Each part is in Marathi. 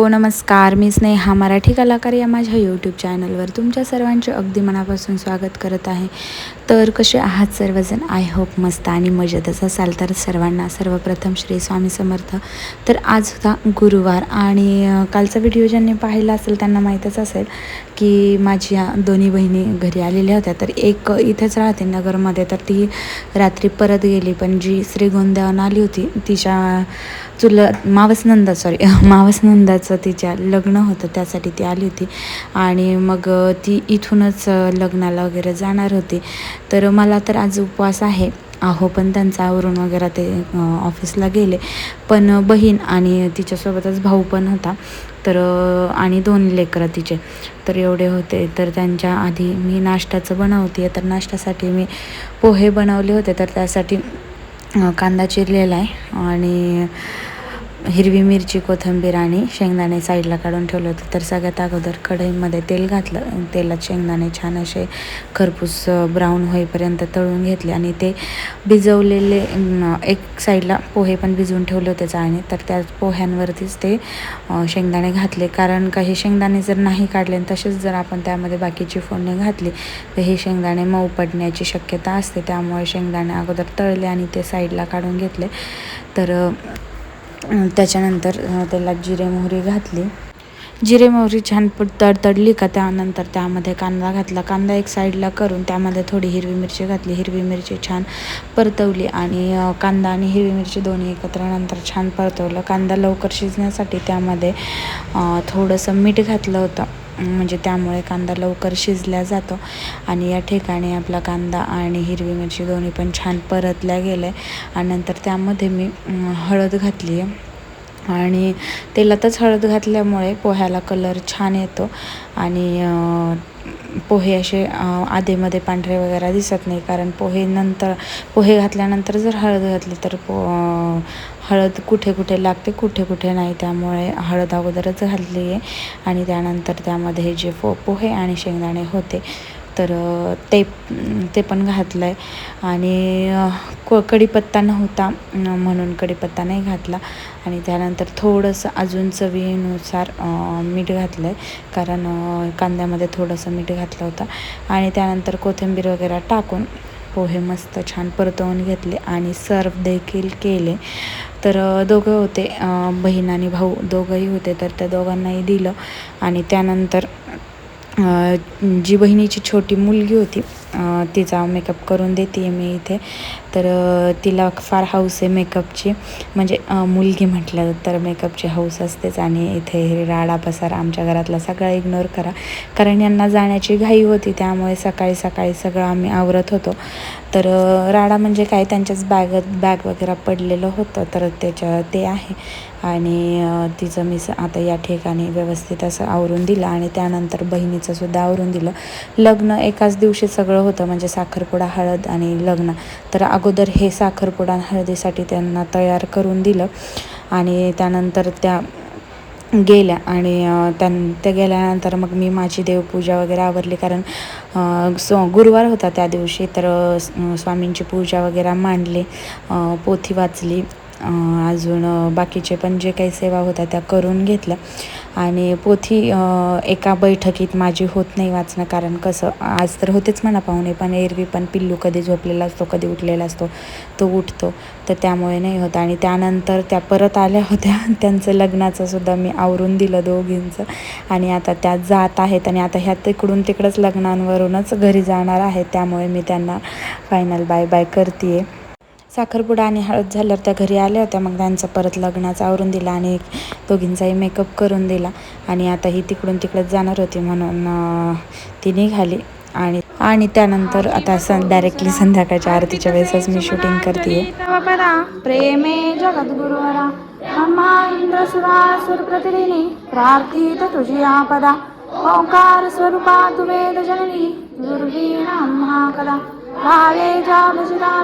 हॅलो नमस्कार मी स्नेहा मराठी कलाकार या माझ्या यूट्यूब चॅनलवर तुमच्या सर्वांचे अगदी मनापासून स्वागत करत आहे. तर कसे आहात सर्वजण? आय होप मस्त आणि मजेतच असाल तर सर्वांना सर्वप्रथम श्री स्वामी समर्थ. तर आज होता गुरुवार आणि कालचा व्हिडिओ ज्यांनी पाहिला असेल त्यांना माहीतच असेल की माझी दोन्ही बहिणी घरी आलेल्या होत्या. तर एक इथेच राहते नगरमध्ये तर ती रात्री परत गेली पण जी श्रीगोंद्याहून आली होती तिच्या चुल मावसनंदा सॉरी मावसनंदाच तिच्या लग्न होतं त्यासाठी ती आली होती. आणि मग ती इथूनच लग्नाला वगैरे जाणार होती. तर मला तर आज उपवास आहे. आहो पण त्यांचा आवरून वगैरे ते ऑफिसला गेले. पण बहीण आणि तिच्यासोबतच भाऊ पण होता. तर आणि दोन लेकरं तिचे. तर एवढे होते. तर त्यांच्या आधी मी नाश्त्याचं बनवते तर नाश्त्यासाठी मी पोहे बनवले होते. तर त्यासाठी कांदा चिरलेला आहे. आणि हिरवी मिरची कोथिंबीर आणि शेंगदाणे साईडला काढून ठेवलं होतं. तर सगळ्यात अगोदर कढईमध्ये तेल घातलं. तेलात शेंगदाणे छान असे खरपूस ब्राऊन होईपर्यंत तळून घेतले आणि ते भिजवलेले एक साईडला पोहे पण भिजवून ठेवले होते चाळणी तर त्या पोह्यांवरतीच ते शेंगदाणे घातले. कारण काही शेंगदाणे जर नाही काढले आणि तसेच जर आपण त्यामध्ये बाकीची फोडणी घातली तर हे शेंगदाणे मऊ पडण्याची शक्यता असते. त्यामुळे शेंगदाणे अगोदर तळले आणि ते साईडला काढून घेतले. तर त्याच्यानंतर त्याला जिरे मोहरी घातली. जिरे मोहरी छान तडतडली का त्यानंतर त्यामध्ये कांदा घातला. कांदा एक साईडला करून त्यामध्ये थोडी हिरवी मिरची घातली. हिरवी मिरची छान परतवली आणि कांदा आणि हिरवी मिरची दोन्ही एकत्र नंतर छान परतवलं. कांदा लवकर शिजण्यासाठी त्यामध्ये थोडंसं मीठ घातलं होतं. म्हणजे त्यामुळे कांदा लवकर शिजला जातो. आणि या ठिकाणी आपला कांदा आणि हिरवी मिरची दोन्ही पण छान परतल्या गेलं. आहे आणि नंतर त्यामध्ये मी हळद घातली आहे आणि तेलातच हळद घातल्यामुळे पोह्याला कलर छान येतो. आणि पोहे असे आधेमध्ये पांढरे वगैरे दिसत नाही कारण पोहे नंतर पोहे घातल्यानंतर जर हळद घातली तर पो हळद कुठे कुठे लागते कुठे कुठे नाही त्यामुळे हळद अगोदरच घातली आहे आणि त्यानंतर त्यामध्ये हे जे पो पोहे आणि शेंगदाणे होते तर ते ते पण घातलं आहे आणि क कढीपत्ता नव्हता म्हणून कढीपत्ता नाही घातला. आणि त्यानंतर थोडंसं अजून चवीनुसार मीठ घातलं आहे कारण कांद्यामध्ये थोडंसं मीठ घातलं होतं. आणि त्यानंतर कोथिंबीर वगैरे टाकून पोहे मस्त छान परतवून घेतले आणि सर्व देखील केले. तर दोघं होते बहीण आणि भाऊ. दोघंही होते तर त्या दोघांनाही दिलं. आणि त्यानंतर जी बहिणीची छोटी मुलगी होती तिचा मेकअप करून देते मी इथे. तर तिला फार हौस आहे मेकअपची म्हणजे मुलगी म्हटलं तर मेकअपची हौस असतेच आणि इथे हे राडा पसार आमच्या घरातला सगळा इग्नोर करा. कारण यांना जाण्याची घाई होती त्यामुळे सकाळी सकाळी सगळं आम्ही आवरत होतो. तर राडा म्हणजे काय? त्यांच्याच बॅग बॅग वगैरे पडलेलं होतं तर त्याच्या ते आहे. आणि तिचं मी आता या ठिकाणी व्यवस्थित असं आवरून दिलं आणि त्यानंतर बहिणीचं सुद्धा आवरून दिलं. लग्न एकाच दिवशी सगळं होतं म्हणजे साखरपुडा हळद आणि लग्न. तर अगोदर हे साखरपुडा आणि हळदीसाठी त्यांना तयार करून दिलं आणि त्यानंतर त्या गेल्या आणि त्यां त्या गेल्यानंतर मग मी माझी देवपूजा वगैरे आवरली. कारण सो गुरुवार होता त्या दिवशी तर स्वामींची पूजा वगैरे मांडली पोथी वाचली अजून बाकीचे पण जे काही सेवा होत्या त्या करून घेतल्या. आणि पोथी एका बैठकीत माझी होत नाही वाचणं कारण कसं आज तर होतेच म्हणा पाहुणे पण एरवी पण पिल्लू कधी झोपलेला असतो कधी उठलेला असतो तो उठतो. तर त्यामुळे नाही होत. आणि त्यानंतर त्या परत आल्या होत्या. त्यांचं लग्नाचं सुद्धा मी आवरून दिलं दोघींचं. आणि आता त्या जात आहेत. आणि आता ह्या तिकडून तिकडंच लग्नांवरूनच घरी जाणार आहेत. त्यामुळे मी त्यांना फायनल बाय बाय करते आहे साखरपुडा आणि हळद झाल्यावर त्या घरी आल्या होत्या. मग त्यांचं परत लग्नाचं आवरून दिलं आणि दोघींचाही मेकअप करून दिला. आणि आता ही तिकडून तिकडंच जाणार होती म्हणून ती निघाली. आणि आणि त्यानंतर आता सं डायरेक्टली संध्याकाळच्या आरतीच्या वेळेसच मी शूटिंग करते प्रेमे जगद्गुरुवरा ब्रह्मा प्रार्थित तुझी आपदा ओंकार स्वरूपा तु जननी भावे जा भजता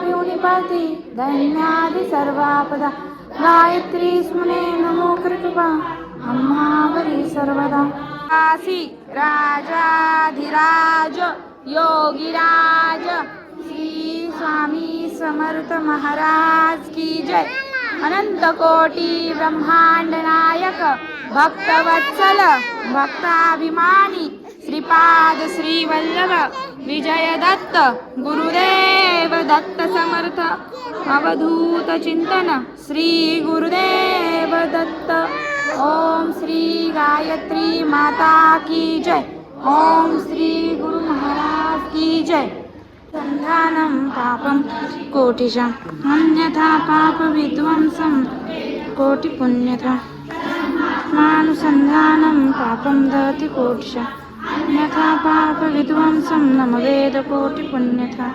दैन्यादि सर्वापदा। गायत्री स्मने नमो कृपा अम्मावरी सर्वदा। काशी राजाधिराज योगिराज श्री स्वामी समर्थ महाराज की जय। अनंत कोटी ब्रह्मांड नायक भक्तवत्सल भक्ताभिमानी श्रीपाद श्रीवल्लभ विजय दत्त गुरुदेव दत्त समर्थ अवधूत चिंतन श्री गुरुदेव दत्त। ओम श्री गायत्री माता की जय। ओम श्री गुरु महाराज की जय। सन्धानं पापं कोटिशम् अन्यथा पापविध्वंसं कोटिपुण्यथा। मानुसन्धानं पापं दति कोटिशम् यथा पापविध्वंसं नम वेदकोटिपुण्यथा।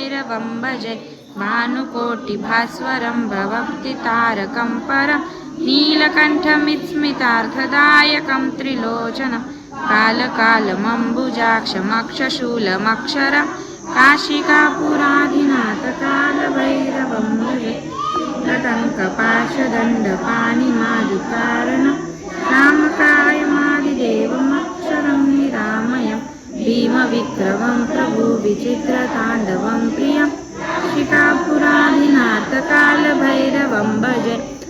एरवं भजे भानुकोटिभास्वरं भवति तारकं परं नीलकण्ठमित्स्मितार्थदायकं त्रिलोचनं कालकालमम्बुजाक्षमक्षशूलमक्षरं काशिकापुराधिनाथकालभैरवं भजे तटङ्कपाशदण्डपाणिमादिकारणं रामकायमादिदेवम् भीमविक्रमं प्रभुविचित्रताण्डवं प्रियं। शिकापुराधिनाथकालभैरवं भजे।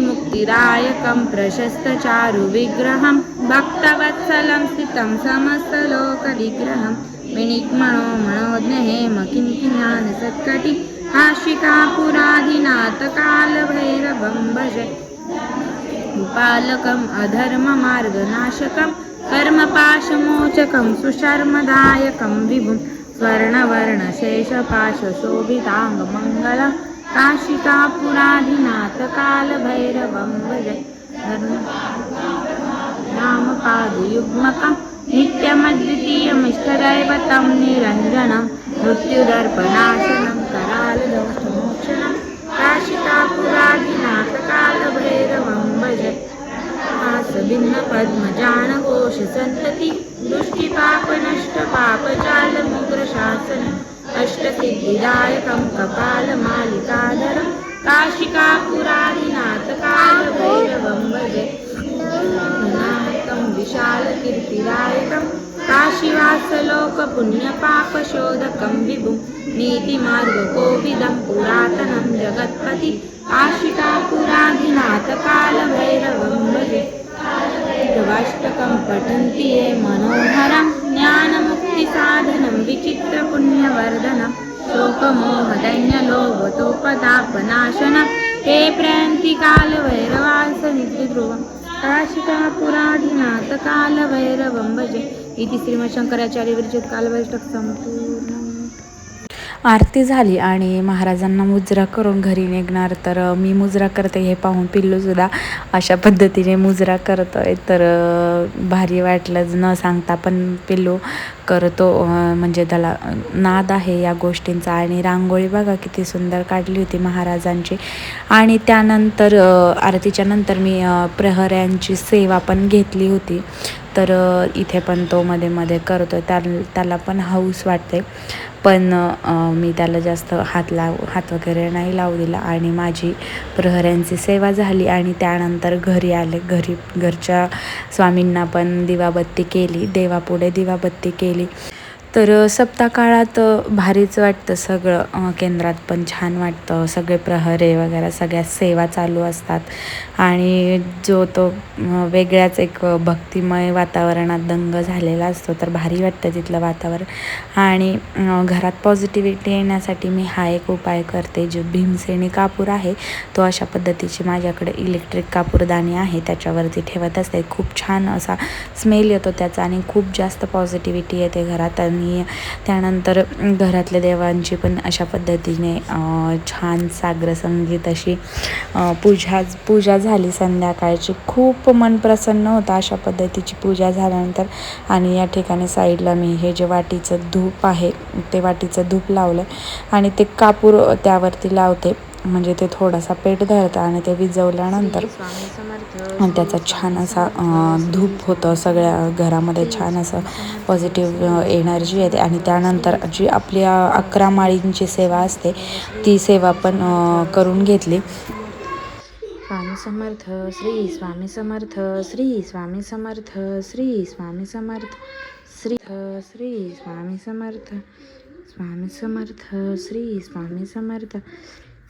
मुक्तिदायकं प्रशस्तचारुविग्रहं। भक्तवत्सलं स्थितं समस्तलोकविग्रहं। विनिग्मणो मनोज्ञहेम किङ्किञ्ज्ञानसत्कटि आशिकापुराधिनाथकालभैरवं भजे। पालकम् अधर्ममार्गनाशकम्। कर्मपाशमोचकं सुशर्मदायकं विभुं स्वर्णवर्णशेषपाशशोभिताङ्गमङ्गलं काशिकापुराधिनाथकालभैरवं भजे नामपादयुग्मकं नित्यमद्वितीयमिष्टदैवतं निरञ्जनं मृत्युदर्पनाशनं करालदोषमोक्षणं काशिकापुराधिनाथकालभैरवं भजे हासभिन्नपद्मजानकोशसन्तति दृष्टिपापनष्टपापजालमुग्रशासनम् अष्टसिद्धिदायकं कपालमालिकाधरं काशिकापुराधिनाथकालभैरवं भजे। नामकं विशालकीर्तिदायकं काशीवासलोकपुण्यपापशोधकं विभुं नीतिमार्गकोविदं पुरातनं जगत्पति काशिकापुराधिनाथकालभैरवं भजे। ध्रुवाष्टकं पठन्ति ये मनोहरं ज्ञानमुक्तिसाधनं विचित्रपुण्यवर्धनं शोकमोहदैन्यलोभतोपदापनाशनं ते प्रयन्ति कालभैरवासनिधिध्रुवं काशिकापुराधिनाथकालभैरवं भजे इति श्रीमच्छंकराचार्य कालवैष्टकं सम्पूर्णम् आरती झाली आणि महाराजांना मुजरा करून घरी निघणार. तर मी मुजरा करते हे पाहून पिल्लूसुद्धा अशा पद्धतीने मुजरा करतोय. तर भारी वाटलं न सांगता पण पिल्लू करतो. म्हणजे त्याला नाद आहे या गोष्टींचा. आणि रांगोळी बघा किती सुंदर काढली होती महाराजांची. आणि त्यानंतर आरतीच्या नंतर मी प्रहऱ्यांची सेवा पण घेतली होती. तर इथे पण तो मध्ये मध्ये करतो त्या त्याला पण हौस वाटते. पण मी त्याला जास्त हात लाव हात वगैरे नाही लावू दिला आणि माझी प्रहऱ्यांची सेवा झाली आणि त्यानंतर घरी आले. घरी घरच्या स्वामींना पण दिवाबत्ती केली. देवापुढे दिवाबत्ती केली. तर सप्ताकाळात भारीच वाटतं सगळं. केंद्रात पण छान वाटतं. सगळे प्रहरे वगैरे सगळ्या सेवा चालू असतात. आणि जो तो वेगळ्याच एक भक्तिमय वातावरणात दंग झालेला असतो तर भारी वाटतं तिथलं वातावरण. आणि घरात पॉझिटिव्हिटी येण्यासाठी मी हा एक उपाय करते. जो भीमसेनी कापूर आहे तो अशा पद्धतीची माझ्याकडे इलेक्ट्रिक कापूरदाणी आहे. त्याच्यावरती ठेवत असते. खूप छान असा स्मेल येतो त्याचा आणि खूप जास्त पॉझिटिव्हिटी येते घरात. आणि त्यानंतर घरातल्या देवांची पण अशा पद्धतीने छान सागर संगीत अशी पूजा पूजा झाली संध्याकाळची. खूप मन प्रसन्न होतं अशा पद्धतीची पूजा झाल्यानंतर आणि या ठिकाणी साईडला मी हे जे वाटीचं धूप आहे ते वाटीचं धूप लावलं आणि ते कापूर त्यावरती लावते. म्हणजे ते थोडासा पेट धरतं आणि ते विजवल्यानंतर आणि त्याचा छान असा धूप होतं सगळ्या घरामध्ये छान असं पॉझिटिव्ह एनर्जी येते. आणि त्यानंतर जी आपली अकरा माळींची सेवा असते ती सेवा पण करून घेतली. स्वामी समर्थ श्री स्वामी समर्थ श्री स्वामी समर्थ श्री स्वामी समर्थ श्री श्री स्वामी समर्थ स्वामी समर्थ श्री स्वामी समर्थ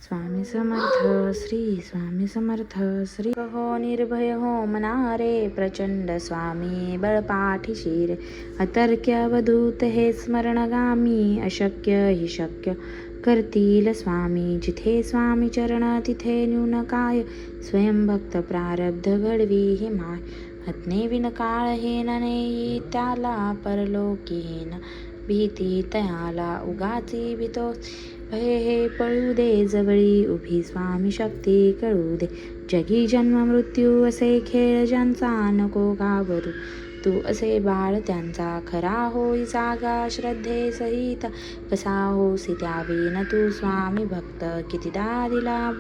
स्वामी समर्थ श्री स्वामी समर्थ श्री हो निर्भय हो मनारे प्रचंड स्वामी बळपाठीशी रे अतर्क्य अवधूत हे स्मरणगामी अशक्य हि शक्य करतील स्वामी जिथे स्वामी चरण तिथे न्यून काय स्वयं भक्त प्रारब्ध घडवी हे माय विन विनकाळ हे नने त्याला परलोकीन भीती तयाला उगाची भीतो. भय हे पळू दे जवळी उभी स्वामी शक्ती कळू दे. जगी जन्म मृत्यू असे खेळ ज्यांचा नको घाबरू तू असे बाळ त्यांचा खरा होई जागा श्रद्धे सहित. कसा होसी त्यावेन तू स्वामी भक्त? कितीदा दिला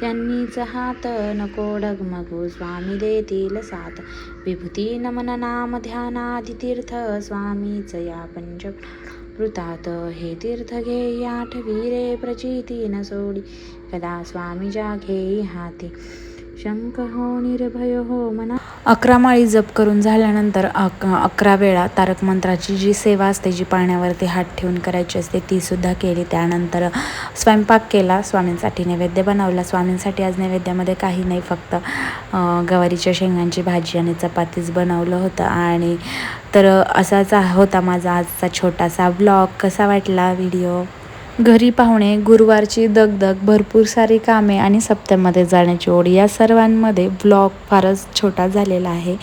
त्यांनीच हात. नको डगमगू स्वामी देतील साथ. विभूती नमन नाम ध्यानादितीर्थ स्वामीच या पंच वृतात हे तीर्थ घे आठवी रे प्रचिती न सोडी. कदा स्वामी जाघे हाती. शंख हो निर्भय हो मना अकरा माळी जप करून झाल्यानंतर अक अकरा वेळा तारक मंत्राची जी सेवा असते जी पाण्यावरती हात ठेवून करायची असते तीसुद्धा केली. त्यानंतर स्वयंपाक केला स्वामींसाठी नैवेद्य बनवला. स्वामींसाठी आज नैवेद्यामध्ये काही नाही फक्त गवारीच्या शेंगांची भाजी आणि चपातीच बनवलं होतं. आणि तर असाच होता माझा आजचा छोटासा ब्लॉग कसा वाटला व्हिडिओ घरी पाहुणे गुरुवारची दगदग भरपूर सारी कामे आणि सप्त्यामध्ये जाण्याची ओढ या सर्वांमध्ये ब्लॉग फारच छोटा झालेला आहे.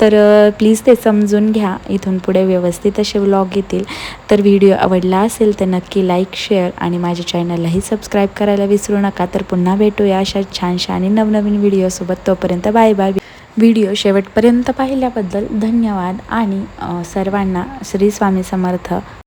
तर प्लीज ते समजून घ्या. इथून पुढे व्यवस्थित असे व्लॉग येतील. तर व्हिडिओ आवडला असेल तर नक्की लाईक शेअर आणि माझ्या चॅनललाही सबस्क्राईब करायला विसरू नका. तर पुन्हा भेटूया अशा छानशा आणि नवनवीन व्हिडिओसोबत तोपर्यंत बाय बाय व्हिडिओ शेवटपर्यंत पाहिल्याबद्दल धन्यवाद आणि सर्वांना श्री स्वामी समर्थ.